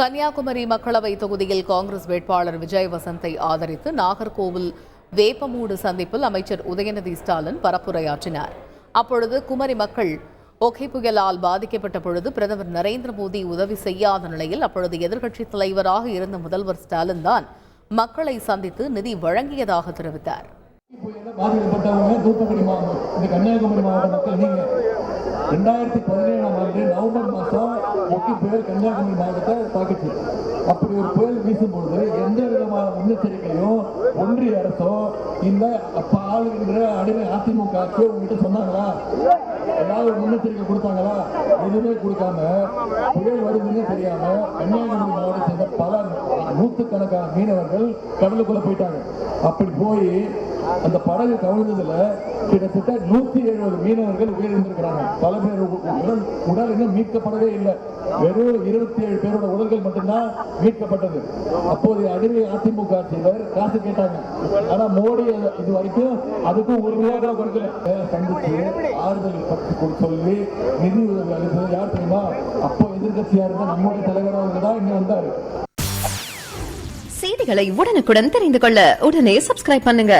கன்னியாகுமரி மக்களவை தொகுதியில் காங்கிரஸ் வேட்பாளர் விஜய் வசந்தை ஆதரித்து நாகர்கோவில் வேப்பமூடு சந்திப்பில் அமைச்சர் உதயநிதி ஸ்டாலின் பரப்புரையாற்றினார். அப்பொழுது குமரி மக்கள் ஒகை புயலால் பாதிக்கப்பட்ட பொழுது பிரதமர் நரேந்திர மோடி உதவி செய்யாத நிலையில் அப்பொழுது எதிர்க்கட்சித் தலைவராக இருந்த முதல்வர் ஸ்டாலின் தான் மக்களை சந்தித்து நிதி வழங்கியதாக தெரிவித்தார். பாதிக்கப்பட்டவங்க தூத்துக்குடி மாவட்டம் கன்னியாகுமரி மாவட்ட மக்கள் நீங்க ரெண்டாயிரத்தி பதினேழாம் ஆண்டு நவம்பர் மாதம் ஒக்கி புயல் கன்னியாகுமரி மாவட்டத்தை தாக்குச்சு அப்படி ஒரு புயல் வீசும் பொழுது எந்த விதமான முன்னெச்சரிக்கையும் ஒன்றிய அரசோ இந்த அப்ப ஆளுகின்ற அடிமை அதிமுக ஆட்சியோ உங்ககிட்ட சொன்னாங்களா? ஏதாவது முன்னெச்சரிக்கை கொடுத்தாங்களா? எதுவுமே கொடுக்காம புயல் வருதுன்னு தெரியாம கன்னியாகுமரி மாவட்டத்தை சேர்ந்த பல நூற்றுக்கணக்கான மீனவர்கள் கடலுக்குள்ள போயிட்டாங்க. அப்படி போய் அந்த படகு கவிழ்ந்ததுல கிட்டத்தட்ட நூத்தி எழுபது மீனவர்கள் உயிரிழந்திருக்கிறாங்க. பல பேர் உடல் உடல் இன்னும் மீட்கப்படவே இல்லை. வெறும் இருபத்தி ஏழு பேரோட உடல்கள் மட்டும்தான் மீட்கப்பட்டது. அப்போதைய அடிமை அதிமுக ஆட்சியினர் காசு கேட்டாங்க. ஆனா மோடி இது வரைக்கும் அதுக்கும் ஒரு ரூபா கூட கொடுக்கல. சந்திச்சு ஆறுதல் பற்றி சொல்லி நிதி உதவி அளித்தது யார் தெரியுமா? அப்போ எதிர்கட்சியா இருந்த நம்முடைய தலைவராக தான் இங்க வந்தாரு. செய்திகளை உடனுக்குடன் தெரிந்து கொள்ள உடனே சப்ஸ்கிரைப் பண்ணுங்க.